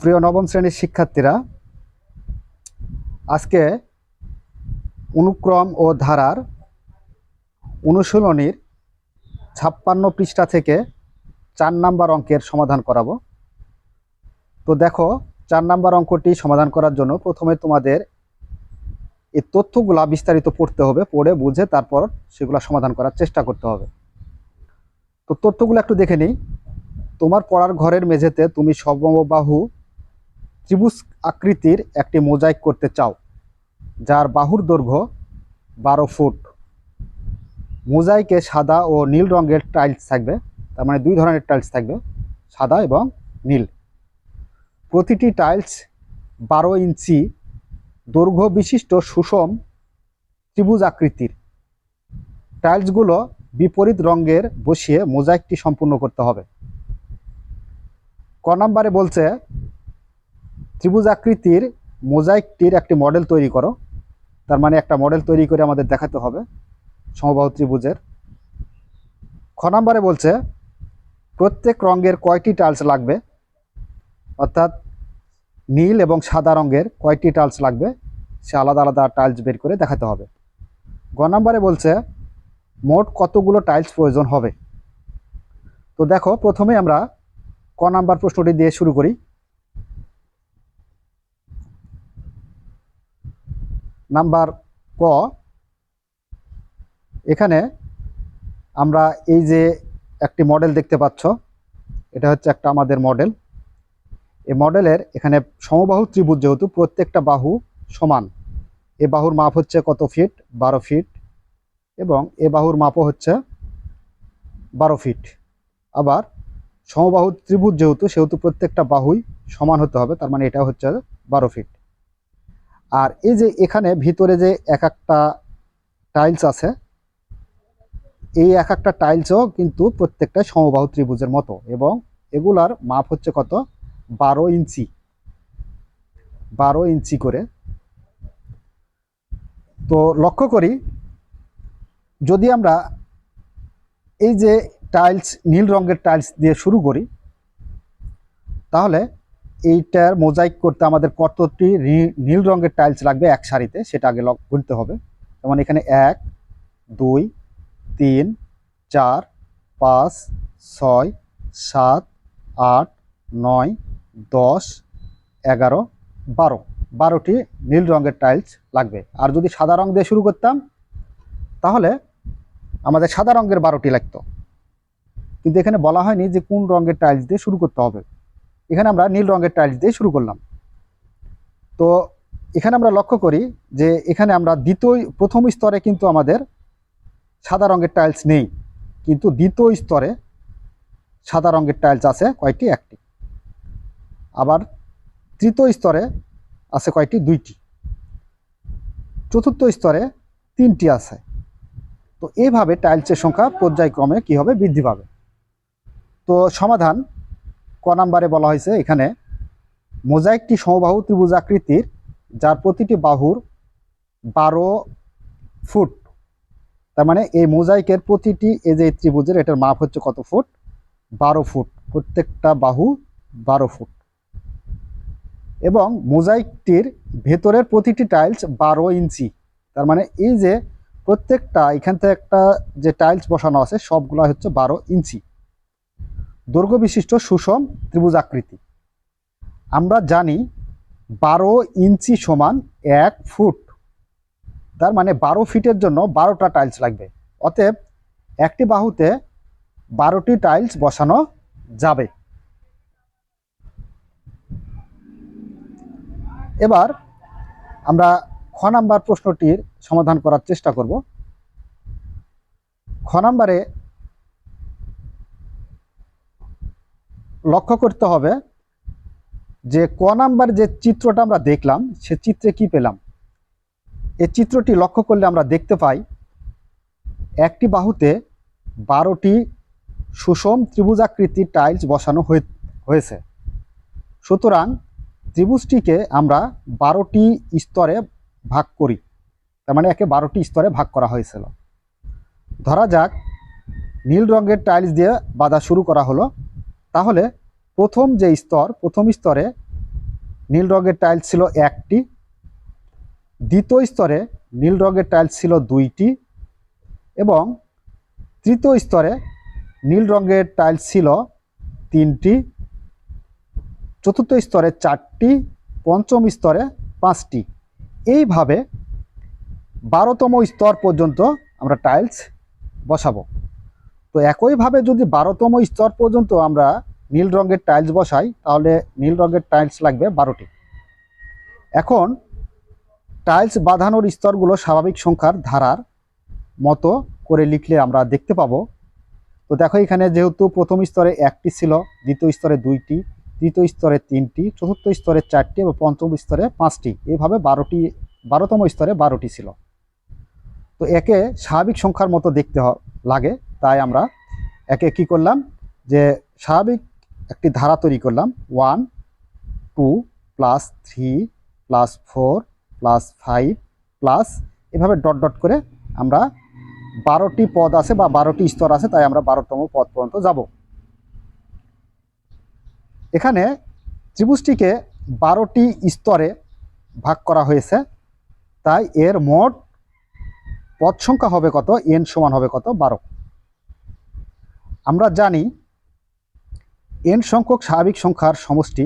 প্রিয় নবম শ্রেণির শিক্ষার্থীরা, আজকে অনুক্রম ও ধারার অনুশীলনীর ছাপ্পান্ন পৃষ্ঠা থেকে চার নাম্বার অঙ্কের সমাধান করাবো। তো দেখো, চার নাম্বার অঙ্কটি সমাধান করার জন্য প্রথমে তোমাদের এই তথ্যগুলা বিস্তারিত পড়তে হবে, পড়ে বুঝে তারপর সেগুলো সমাধান করার চেষ্টা করতে হবে। তো তথ্যগুলো একটু দেখে নিই। তোমার পড়ার ঘরের মেঝেতে তুমি সমবাহু ত্রিভুজ আকৃতির একটি মোজাইক করতে চাও, যার বাহুর দৈর্ঘ্য বারো ফুট। মোজাইকে সাদা ও নীল রঙের টাইলস থাকবে, তার মানে দুই ধরনের টাইলস থাকবে, সাদা এবং নীল। প্রতিটি টাইলস বারো ইঞ্চি দৈর্ঘ্য বিশিষ্ট সুষম ত্রিভুজ আকৃতির। টাইলসগুলো বিপরীত রঙের বসিয়ে মোজাইকটি সম্পূর্ণ করতে হবে। ক নাম্বারে বলছে ত্রিভুজ আকৃতির মোজাইকটির একটি মডেল তৈরি করো। তার মানে একটা মডেল তৈরি করে আমাদের দেখাতে হবে সমবাহু ত্রিভুজের। খ নাম্বারে বলছে, প্রত্যেক রঙের কয়টি টাইলস লাগবে? অর্থাৎ নীল এবং সাদা রঙের কয়টি টাইলস লাগবে? সে আলাদা আলাদা টাইলস বের করে দেখাতে হবে। গ নাম্বারে বলছে, মোট কতগুলো টাইলস প্রয়োজন হবে? তো দেখো, প্রথমে আমরা ক নাম্বার প্রশ্নটি দিয়ে শুরু করি। নাম্বার ক, এখানে আমরা এই যে একটি মডেল দেখতে পাচ্ছ, এটা হচ্ছে একটা আমাদের মডেল এই মডেলের এখানে সমবাহু ত্রিভুজ যেহেতু প্রত্যেকটা বাহু সমান। এ বাহুর মাপ হচ্ছে কত ফিট বারো ফিট এবং এ বাহুর মাপও হচ্ছে বারো ফিট আবার সমবাহু ত্রিভুজ যেহেতু, সেহেতু প্রত্যেকটা বাহুই সমান হতে হবে, তার মানে এটা হচ্ছে বারো ফিট আর এই যে এখানে ভিতরে যে এক একটা টাইলস আছে, এই এক একটা টাইলসও কিন্তু প্রত্যেকটা সমবাহু ত্রিভুজের মতো এবং এগুলার মাপ হচ্ছে কত? বারো ইঞ্চি। বারো ইঞ্চি করে। তো লক্ষ্য করি, যদি আমরা এই যে টাইলস নীল রঙের টাইলস দিয়ে শুরু করি, তাহলে এইটার মোজাইক করতে আমাদের কতটি নীল রঙের টাইলস লাগবে এক সারিতে, সেটা আগে লক গুনতে হবে। যেমন এখানে এক, দুই, তিন, চার, পাঁচ, ছয়, সাত, আট, নয়, দশ, এগারো, বারো। বারোটি নীল রঙের টাইলস লাগবে। আর যদি সাদা রং দিয়ে শুরু করতাম, তাহলে আমাদের সাদা রঙের বারোটি লাগতো। কিন্তু এখানে বলা হয়নি যে কোন রঙের টাইলস দিয়ে শুরু করতে হবে। এখানে আমরা নীল রঙের টাইলস দিয়ে শুরু করলাম। তো এখানে আমরা লক্ষ্য করি যে এখানে আমরা দ্বিতীয় প্রথম স্তরে কিন্তু আমাদের সাদা রঙের টাইলস নেই। কিন্তু দ্বিতীয় স্তরে সাদা রঙের টাইলস আছে কয়টি একটি। আবার তৃতীয় স্তরে আছে কয়টি দুইটি। চতুর্থ স্তরে তিনটি আছে। তো এইভাবে টাইলসের সংখ্যা পর্যায়ক্রমে কি হবে বৃদ্ধি পাবে? তো সমাধান ক নাম্বারে বলা হয়েছে এখানে, মোজাইকটি সমবাহু ত্রিভুজ আকৃতির, যার প্রতিটি বাহুর বারো ফুট। তার মানে এই মোজাইকের প্রতিটি এই যে ত্রিভুজের, এটার মাপ হচ্ছে কত ফুট? বারো ফুট। প্রত্যেকটা বাহু বারো ফুট। এবং মোজাইকটির ভেতরের প্রতিটি টাইলস বারো ইঞ্চি। তার মানে এই যে প্রত্যেকটা, এখান থেকে একটা যে টাইলস বসানো আছে সবগুলো হচ্ছে বারো ইঞ্চি। দৈর্ঘ্য বিশিষ্ট সুষম ত্রিভুজ আকৃতি। আমরা জানি বারো ইঞ্চি সমান এক ফুট। তার মানে বারো ফিটের জন্য বারোটা টাইলস লাগবে। অতএব একটি বাহুতে বারোটি টাইলস বসানো যাবে। এবার আমরা খ নাম্বার প্রশ্নটির সমাধান করার চেষ্টা করব। খ নাম্বারে লক্ষ্য করতে হবে যে ক নাম্বার যে চিত্রটা আমরা দেখলাম, সে চিত্রে কি পেলাম? এই চিত্রটি লক্ষ্য করলে আমরা দেখতে পাই, একটি বাহুতে বারোটি সুষম ত্রিভুজাকৃতির টাইলস বসানো হয়ে- হয়েছে। সুতরাং ত্রিভুজটিকে আমরা বারোটি স্তরে ভাগ করি। তার মানে একে বারোটি স্তরে ভাগ করা হয়েছিল। ধরা যাক, নীল রঙের টাইলস দিয়ে বাঁধা শুরু করা হলো। তাহলে প্রথম যে স্তর, প্রথম স্তরে নীল রঙের টাইলস ছিল একটি, দ্বিতীয় স্তরে নীল রঙের টাইলস ছিল দুইটি এবং তৃতীয় স্তরে নীল রঙের টাইলস ছিল তিনটি, চতুর্থ স্তরে চারটি, পঞ্চম স্তরে পাঁচটি। এইভাবে বারোতম স্তর পর্যন্ত আমরা টাইলস বসাবো। তো একইভাবে যদি বারোতম স্তর পর্যন্ত আমরা নীল রঙের টাইলস বসাই, তাহলে নীল রঙের টাইলস লাগবে বারোটি। এখন টাইলস বাঁধানোর স্তরগুলো স্বাভাবিক সংখ্যার ধারার মতো করে লিখলে আমরা দেখতে পাবো। তো দেখো এখানে যেহেতু প্রথম স্তরে একটি ছিল, দ্বিতীয় স্তরে দুইটি, তৃতীয় স্তরে তিনটি, চতুর্থ স্তরে চারটি এবং পঞ্চম স্তরে পাঁচটি। এইভাবে বারোটি, বারোতম স্তরে বারোটি ছিল। তো একে স্বাভাবিক সংখ্যার মতো দেখতে লাগে। তাই আমরা একে কি করলাম? যে স্বাভাবিক একটি ধারা তৈরি করলাম। One, two plus three plus four plus five plus এভাবে ডট ডট করে আমরা বারোটি পদ আছে বা বারোটি স্তর আছে, তাই আমরা বারোতম পদ পর্যন্ত যাব। এখানে ত্রিভুজটিকে বারোটি স্তরে ভাগ করা হয়েছে। তাই এর মোট পদ সংখ্যা হবে কত? এন সমান হবে কত? বারো। আমরা জানি এন সংখ্যক স্বাভাবিক সংখ্যার সমষ্টি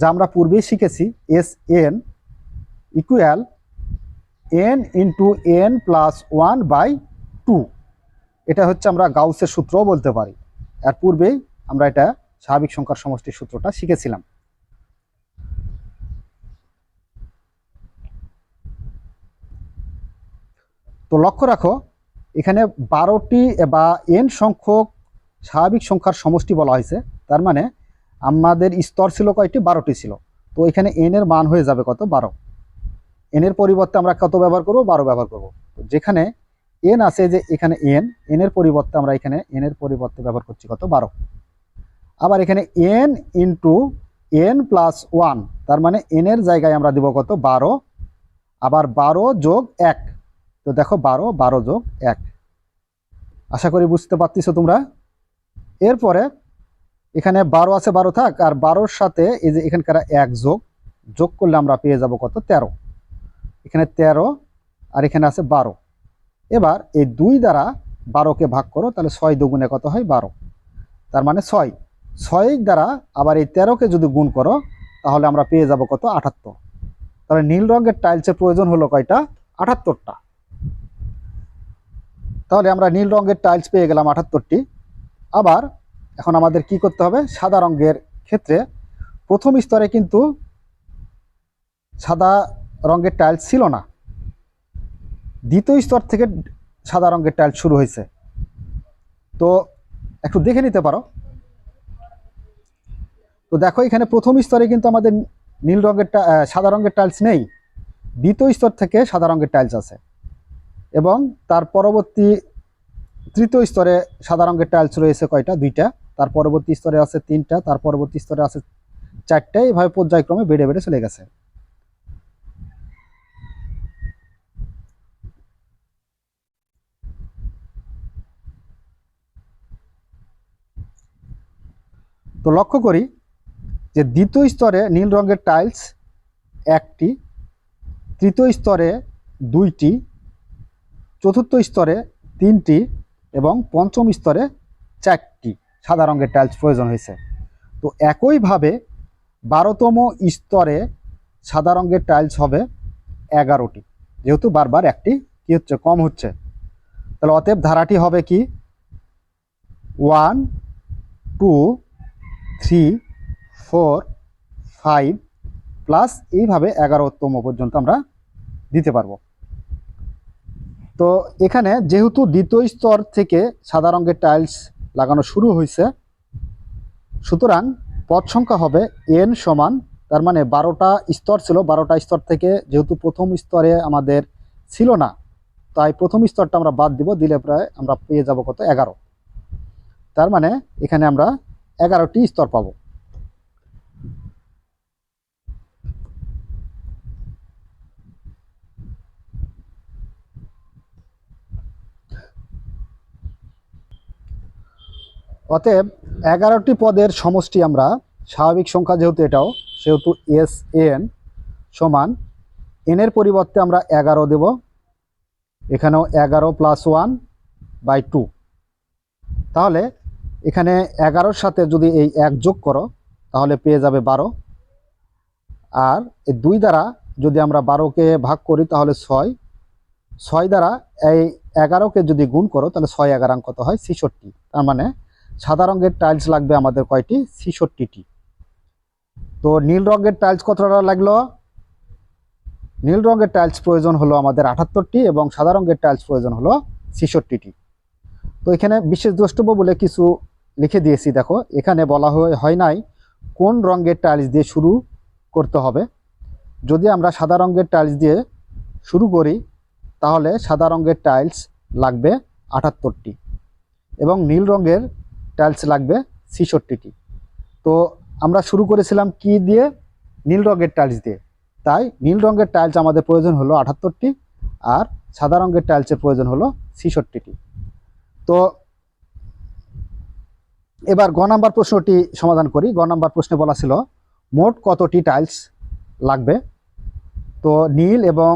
যা আমরা পূর্বেই শিখেছি S N equal N into N plus one by two এটা হচ্ছে আমরা গাউসের সূত্রও বলতে পারি। এর পূর্বেই আমরা এটা স্বাভাবিক সংখ্যার সমষ্টির সূত্রটা শিখেছিলাম। তো লক্ষ্য রাখো, এখানে বারোটি বা এন সংখ্যক স্বাভাবিক সংখ্যার সমষ্টি বলা হয়েছে। তার মানে আমাদের স্তর ছিল কয়টি? বারোটি ছিল। তো এখানে এন এর মান হয়ে যাবে কত? বারো। এন এর পরিবর্তে আমরা কত ব্যবহার করব? বারো ব্যবহার করব। তো যেখানে এন আছে যে এখানে এন এন এর পরিবর্তে আমরা এখানে এন এর পরিবর্তে ব্যবহার করছি কত? বারো। আবার এখানে N into N plus one তার মানে এন এর জায়গায় আমরা দিব কত? বারো। আবার বারো যোগ এক। তো দেখো বারো বারো যোগ এক। আশা করি বুঝতে পারতেছো তোমরা? এরপরে এখানে বারো আছে, বারো থাক, আর বারোর সাথে এই যে এখানকার এক যোগ যোগ করলে আমরা পেয়ে যাব কত? তেরো। এখানে তেরো, আর এখানে আছে বারো। এবার এই দুই দ্বারা বারোকে ভাগ করো, তাহলে ছয় দুগুণে কত হয়? বারো। তার মানে ছয়। ছয় দ্বারা আবার এই তেরোকে যদি গুণ করো, তাহলে আমরা পেয়ে যাব কত? আটাত্তর। তাহলে নীল রঙের টাইলসের প্রয়োজন হলো কয়টা? আটাত্তরটা। তাহলে আমরা নীল রঙের টাইলস পেয়ে গেলাম আটাত্তরটি। আবার এখন আমাদের কি করতে হবে? সাদা রঙের ক্ষেত্রে প্রথম স্তরে কিন্তু সাদা রঙের টাইলস ছিল না। দ্বিতীয় স্তর থেকে সাদা রঙের টাইলস শুরু হয়েছে। তো একটু দেখে নিতে পারো। তো দেখো এখানে প্রথম স্তরে কিন্তু আমাদের নীল রঙের সাদা রঙের টাইলস নেই। দ্বিতীয় স্তর থেকে সাদা রঙের টাইলস আছে। এবং তার পরবর্তী তৃতীয় স্তরে সাদা রঙের টাইলস রয়েছে কয়টা? দুইটা। তার পরবর্তী স্তরে আছে তিনটা। তার পরবর্তী স্তরে আছে চারটে। এভাবে পর্যায়ক্রমে বেড়ে বেড়ে চলে গেছে। তো লক্ষ্য করি যে দ্বিতীয় স্তরে নীল রঙের টাইলস একটি, তৃতীয় স্তরে দুইটি, চতুর্থ স্তরে তিনটি এবং পঞ্চম স্তরে চারটি সাদা রঙের টাইলস প্রয়োজন হয়েছে। তো একইভাবে বারোতম স্তরে সাদা রঙের টাইলস হবে এগারোটি। যেহেতু বারবার একটি, কি হচ্ছে? কম হচ্ছে। তাহলে অতএব ধারাটি হবে কি? One, two, three, four, five, plus এইভাবে এগারোতম পর্যন্ত আমরা দিতে পারব। তো এখানে যেহেতু দ্বিতীয় স্তর থেকে সাদা রঙের টাইলস লাগানো শুরু হয়েছে সুতরাং পদ সংখ্যা হবে এন সমান, তার মানে বারোটা স্তর ছিল, বারোটা স্তর থেকে যেহেতু প্রথম স্তরে আমাদের ছিল না, তাই প্রথম স্তরটা আমরা বাদ দিব, দিলে প্রায় আমরা পেয়ে যাব কত? এগারো। তার মানে এখানে আমরা এগারোটি স্তর পাবো। অতএব এগারোটি পদের সমষ্টি আমরা স্বাভাবিক সংখ্যা যেহেতু এটাও, সেহেতু এস এন সমান এনের পরিবর্তে আমরা এগারো দেব। এখানেও এগারো প্লাস ওয়ান বাই টু তাহলে এখানে এগারোর সাথে যদি এই এক যোগ করো, তাহলে পেয়ে যাবে বারো। আর এই দুই দ্বারা যদি আমরা বারোকে ভাগ করি, তাহলে ছয়। ছয় দ্বারা এই এগারোকে যদি গুণ করো, তাহলে ছয় এগারাং কত হয় ছিষট্টি। তার মানে সাদা রঙের টাইলস লাগবে আমাদের কয়টি? ছিষট্টিটি। তো নীল রঙের টাইলস কতটা লাগল? নীল রঙের টাইলস প্রয়োজন হলো আমাদের আটাত্তরটি এবং সাদা রঙের টাইলস প্রয়োজন হলো ছিষট্টিটি। তো এখানে বিশেষ দ্রষ্টব্য বলে কিছু লিখে দিয়েছি, দেখো। এখানে বলা হয় হয় নাই কোন রঙের টাইলস দিয়ে শুরু করতে হবে। যদি আমরা সাদা রঙের টাইলস দিয়ে শুরু করি, তাহলে সাদা রঙের টাইলস লাগবে আটাত্তরটি এবং নীল রঙের টাইলস লাগবে, ছিষট্টিটি। তো আমরা শুরু করেছিলাম কি দিয়ে? নীল রঙের টাইলস দিয়ে। তাই নীল রঙের টাইলস আমাদের প্রয়োজন হলো আটাত্তরটি আর সাদা রঙের টাইলসের প্রয়োজন হলো ছিষট্টিটি। তো এবার গ নাম্বার প্রশ্নটি সমাধান করি। গ নাম্বার প্রশ্নে বলা ছিল, মোট কতটি টাইলস লাগবে? তো নীল এবং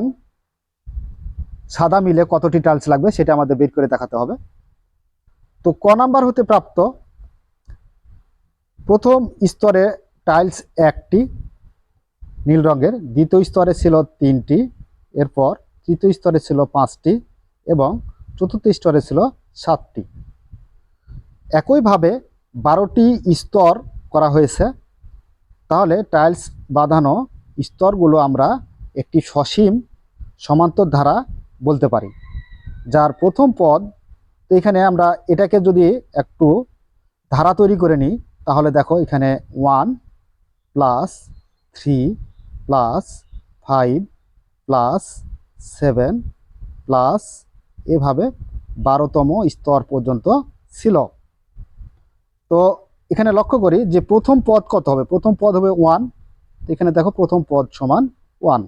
সাদা মিলে কতটি টাইলস লাগবে সেটা আমাদের বের করে দেখাতে হবে। তো ক নাম্বার হতে প্রাপ্ত? প্রথম স্তরে টাইলস একটি, নীল রঙের। দ্বিতীয় স্তরে ছিল তিনটি, এরপর তৃতীয় স্তরে ছিল পাঁচটি এবং চতুর্থ স্তরে ছিল সাতটি। একইভাবে বারোটি স্তর করা হয়েছে। তাহলে টাইলস বাঁধানো স্তরগুলো আমরা একটি সসীম সমান্তর ধারা বলতে পারি, যার প্রথম পদ তো এখানে আমরা এটাকে যদি একটু ধারা তৈরি করে নিই, তাহলে দেখো এখানে one plus three plus five plus seven plus এভাবে বারোতম স্তর পর্যন্ত ছিল। তো এখানে লক্ষ্য করি যে প্রথম পদ কত হবে? প্রথম পদ হবে ওয়ান। এখানে দেখো প্রথম পদ সমান ওয়ান।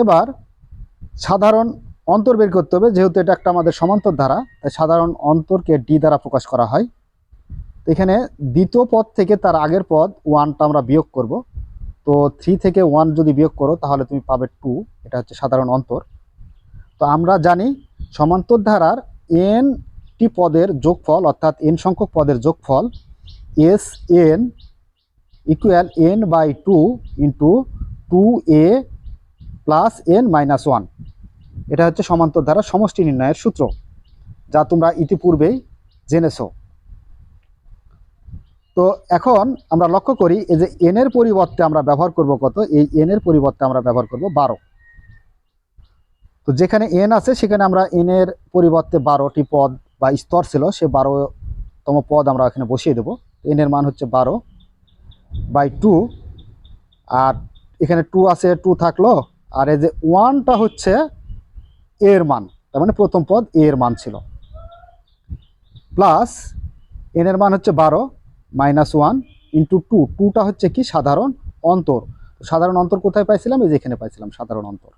এবার সাধারণ অন্তর বের করতে হবে, যেহেতু এটা একটা আমাদের সমান্তর ধারা, তাই সাধারণ অন্তরকে ডি দ্বারা প্রকাশ করা হয়। এখানে দ্বিতীয় পদ থেকে তার আগের পদ ওয়ানটা আমরা বিয়োগ করব। তো থ্রি থেকে ওয়ান যদি বিয়োগ করো, তাহলে তুমি পাবে টু এটা হচ্ছে সাধারণ অন্তর। তো আমরা জানি সমান্তর ধারার এন টি পদের যোগফল, অর্থাৎ এন সংখ্যক পদের যোগফল S N equal N by two into two A plus N minus one এটা হচ্ছে সমান্তর ধারা সমষ্টি নির্ণয়ের সূত্র, যা তোমরা ইতিপূর্বেই জেনেছো। তো এখন আমরা লক্ষ্য করি, এই যে এন এর পরিবর্তে আমরা ব্যবহার করব কত? এই এন এর পরিবর্তে আমরা ব্যবহার করব বারো। তো যেখানে এন আছে, সেখানে আমরা এন এর পরিবর্তে বারোটি পদ বা স্তর ছিল, সে বারোতম পদ আমরা এখানে বসিয়ে দেবো। এন এর মান হচ্ছে বারো বাই টু, আর এখানে টু আছে, টু থাকল, আর এই যে ওয়ানটা হচ্ছে এর মান, তার মানে প্রথম পদ এ এর মান ছিল। প্লাস এন এর মান হচ্ছে বারো, মাইনাস ওয়ান ইন্টু টু। টুটা হচ্ছে কি? সাধারণ অন্তর। সাধারণ অন্তর কোথায় পাইছিলাম? এই যে এখানে পাইছিলাম, সাধারণ অন্তর।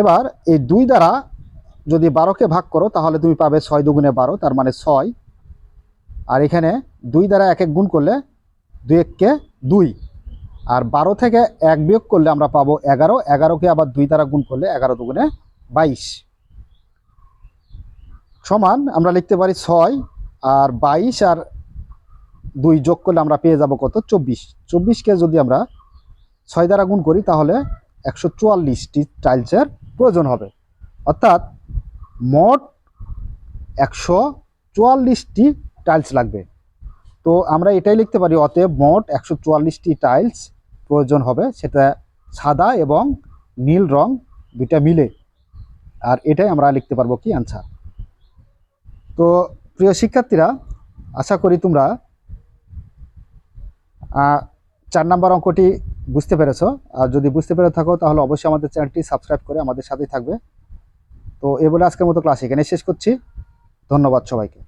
এবার এই দুই দ্বারা যদি বারোকে ভাগ করো, তাহলে তুমি পাবে ছয় দুগুণে বারো, তার মানে ছয়। আর এখানে দুই দ্বারা এক এক গুণ করলে দুই এককে দুই। আর বারো থেকে এক বিয়োগ করলে আমরা পাবো এগারো। এগারোকে আবার দুই দ্বারা গুণ করলে এগারো দুগুণে বাইশ। সমান, আমরা লিখতে পারি ছয় আর বাইশ আর দুই যোগ করলে আমরা পেয়ে যাব কত? চব্বিশ। চব্বিশকে যদি আমরা ছয় দ্বারা গুণ করি তাহলে একশো চুয়াল্লিশটি টাইলসের প্রয়োজন হবে। অর্থাৎ মোট একশো চুয়াল্লিশটি টাইলস লাগবে। তো আমরা এটাই লিখতে পারি, অতএব মোট একশো চুয়াল্লিশটি টাইলস প্রয়োজন হবে, সেটা সাদা এবং নীল রং দুইটা মিলে। আর এটাই আমরা লিখতে পারব কি অ্যান্সার তো প্রিয় শিক্ষার্থীরা, আশা করি তোমরা চার নাম্বার অঙ্কটি বুঝতে পেরেছ। আর যদি বুঝতে পেরে থাকো, তাহলে অবশ্যই আমাদের চ্যানেলটি সাবস্ক্রাইব করে আমাদের সাথেই থাকবে। তো এ বলে আজকের মতো ক্লাস এখানে শেষ করছি। ধন্যবাদ সবাইকে।